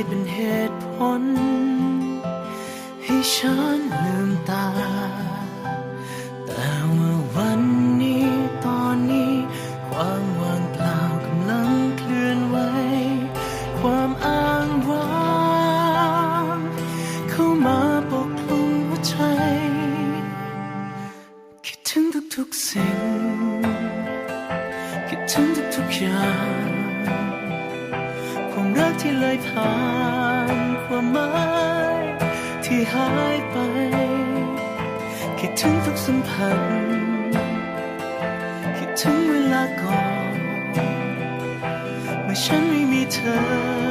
เคยเป็นเหตุผล ให้ฉันลืมตา แต่ว่าวันนี้ตอนนี้ ความว่างเปล่ากำลังเคลื่อนไหวความอ้างว้างเข้ามาปกคลุมหัวใจ คิดถึงทุกๆสิ่ง คิดถึงทุกๆอย่าง เลยผ่านความหมายที่หายไป คิดถึงทุกสัมพันธ์คิดถึงเวลาก่อน เมื่อฉันไม่มีเธอ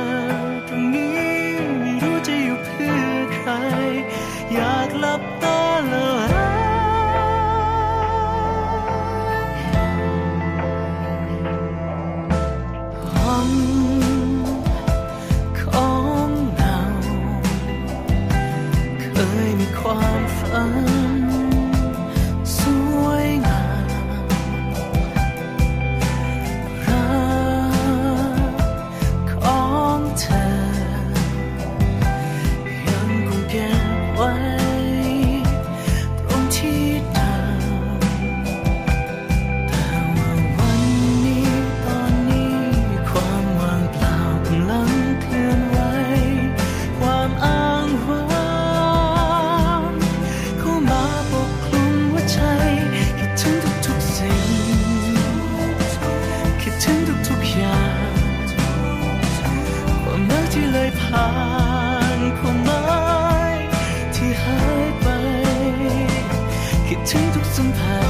พัน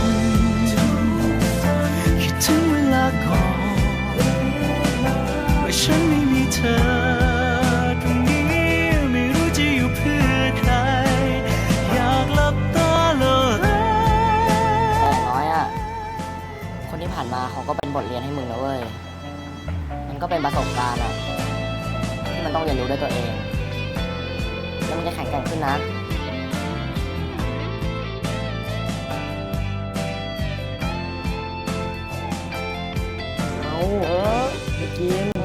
คิดถึงเวลาก่อนว่าฉันไม่มีเธอตรงนี้ไม่รู้จะอยู่เพื่อใคร อยากหลับตาเลยอย่างน้อยอะ คนที่ผ่านมาเขาก็เป็นบทเรียนให้มึงนะเว้ย มันก็เป็นประสบการณ์อะ ที่มันต้องเรียนรู้ด้วยตัวเอง แล้วมันจะแข็งแกร่งขึ้นนะ เอา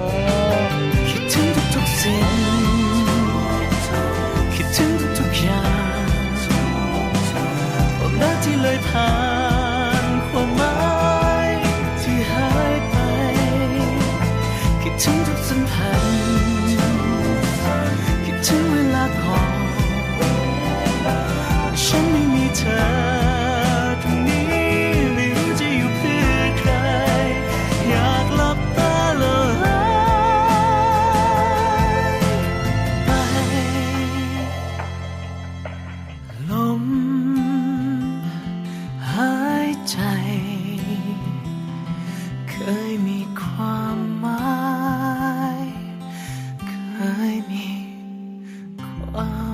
Oh.